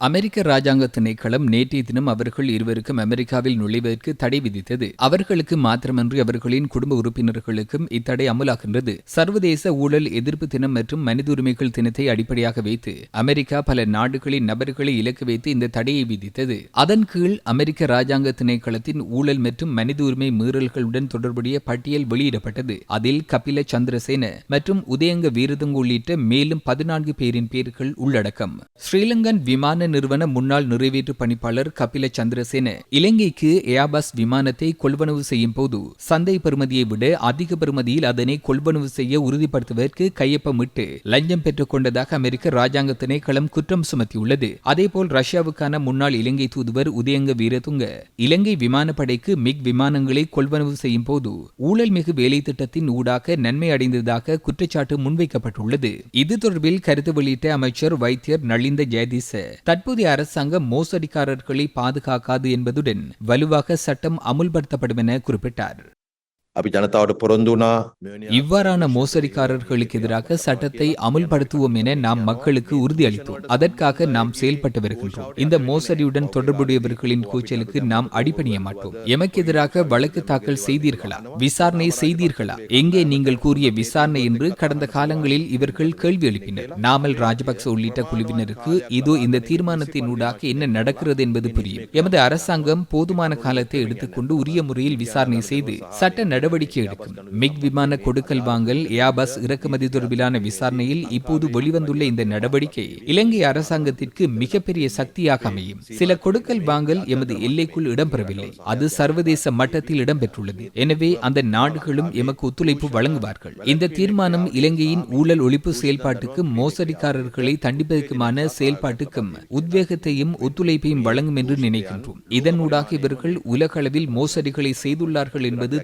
அமெரிக்க ராஜாங்க திணைக்களம் நேற்றைய தினம் அவர்கள் இருவருக்கும் அமெரிக்காவில் நுழைவதற்கு தடை விதித்தது. அவர்களுக்கு மாத்திரமன்றி அவர்களின் குடும்ப உறுப்பினர்களுக்கும் இத்தடை அமலாகின்றது. சர்வதேச ஊழல் எதிர்ப்பு தினம் மற்றும் மனித உரிமைகள் தினத்தை அடிப்படையாக வைத்து அமெரிக்கா பல நாடுகளின் நபர்களை இலக்கு வைத்து இந்த தடையை விதித்தது. அதன் கீழ் அமெரிக்க ராஜாங்க திணைக்களத்தின் ஊழல் மற்றும் மனித உரிமை மீறல்களுடன் தொடர்புடைய பட்டியல் வெளியிடப்பட்டது. அதில் கபில சந்திரசேன மற்றும் உதயங்க வீரதுங்க உள்ளிட்ட மேலும் பதினான்கு பேரின் பேர்கள் உள்ளடக்கம். ஸ்ரீலங்கன் விமான விமான நிறுவன முன்னாள் நிறைவேற்று பணிப்பாளர் கபில சந்திரசேன இலங்கைக்கு ஏர்பஸ் விமானத்தை கொள்வனவு செய்யும் போது சந்தை பெறுமதியை விட அதிக பெறுமதியில் அதனை கொள்வனவு செய்ய உறுதிப்படுத்துவதற்கு கையொப்பமிட்டு லஞ்சம் பெற்றுக் கொண்டதாக அமெரிக்க ராஜாங்க திணைக்களம் குற்றம் சுமத்தியுள்ளது. அதேபோல் ரஷ்யாவுக்கான முன்னாள் இலங்கை தூதுவர் உதயங்க வீரதுங்க இலங்கை விமானப்படைக்கு மிக் விமானங்களை கொள்வனவு செய்யும் போது ஊழல் மிகு வேலை திட்டத்தின் ஊடாக நன்மை அடைந்ததாக குற்றச்சாட்டு முன்வைக்கப்பட்டுள்ளது. இது தொடர்பில் கருத்து வெளியிட்ட அமைச்சர் வைத்தியர் நளிந்த ஜெயதீச தற்போதைய அரசாங்கம் மோசடிக்காரர்களை பாதுகாக்காது என்பதுடன் வலுவாக சட்டம் அமுல்படுத்தப்படும் என குறிப்பிட்டார். இவ்வாறான மோசடிக்காரர்களுக்கு எதிராக சட்டத்தை அமுல்படுத்துவோம் என நாம் மக்களுக்கு உறுதியளித்தோம். அதற்காக நாம் செயல்பட்டு வருகின்றோம். இந்த மோசடியுடன் தொடர்புடையவர்களின் கூச்சலுக்கு நாம் அடிபணிய மாட்டோம். எமக்கு எதிராக வழக்கு தாக்கல் செய்தீர்களா? விசாரணை செய்தீர்களா? எங்கே நீங்கள் கூறிய விசாரணை என்று கடந்த காலங்களில் இவர்கள் கேள்வி எழுப்பினர். நாமல் ராஜபக்ச உள்ளிட்ட குழுவினருக்கு இது இந்த தீர்மானத்தின் ஊடாக என்ன நடக்கிறது என்பது புரியும். எமது அரசாங்கம் போதுமான காலத்தை எடுத்துக்கொண்டு உரிய முறையில் விசாரணை செய்து சட்ட நடவடிக்கை நடவடிக்கை எடுக்கும். மிக் விமான கொடுக்கல் வாங்கல் ஏபஸ் இறக்குமதி தொடர்பிலான விசாரணையில் இப்போது வெளிவந்துள்ள இந்த நடவடிக்கை இலங்கை அரசாங்கத்திற்கு மிகப்பெரிய சக்தியாக அமையும். சில கொடுக்கல் வாங்கல் எமது எல்லைக்குள் இடம்பெறவில்லை. அது சர்வதேச மட்டத்தில் இடம்பெற்றுள்ளது. எனவே அந்த நாடுகளும் எமக்கு ஒத்துழைப்பு வழங்குவார்கள். இந்த தீர்மானம் இலங்கையின் ஊழல் ஒழிப்பு செயல்பாட்டுக்கு மோசடிக்காரர்களை தண்டிப்பதற்குமான செயல்பாட்டுக்கும் உத்வேகத்தையும் ஒத்துழைப்பையும் வழங்கும் என்று நினைக்கின்றோம். இதனூடாக இவர்கள் உலகளவில் மோசடிகளை செய்துள்ளார்கள் என்பது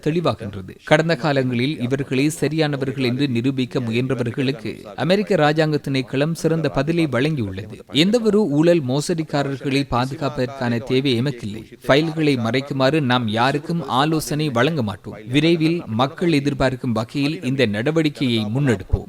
வருகின்றது கடந்த காலங்களில் இவர்களே சரியானவர்கள் என்று நிரூபிக்க முயன்றவர்களுக்கு அமெரிக்க ராஜாங்க திணைக்களம் சிறந்த பதிலை வழங்கியுள்ளது. எந்தவொரு ஊழல் மோசடிக்காரர்களை பாதுகாப்பதற்கான தேவை எமக்கில்லை. ஃபைல்களை மறைக்குமாறு நாம் யாருக்கும் ஆலோசனை வழங்க மாட்டோம். விரைவில் மக்கள் எதிர்பார்க்கும் வகையில் இந்த நடவடிக்கையை முன்னெடுப்போம்.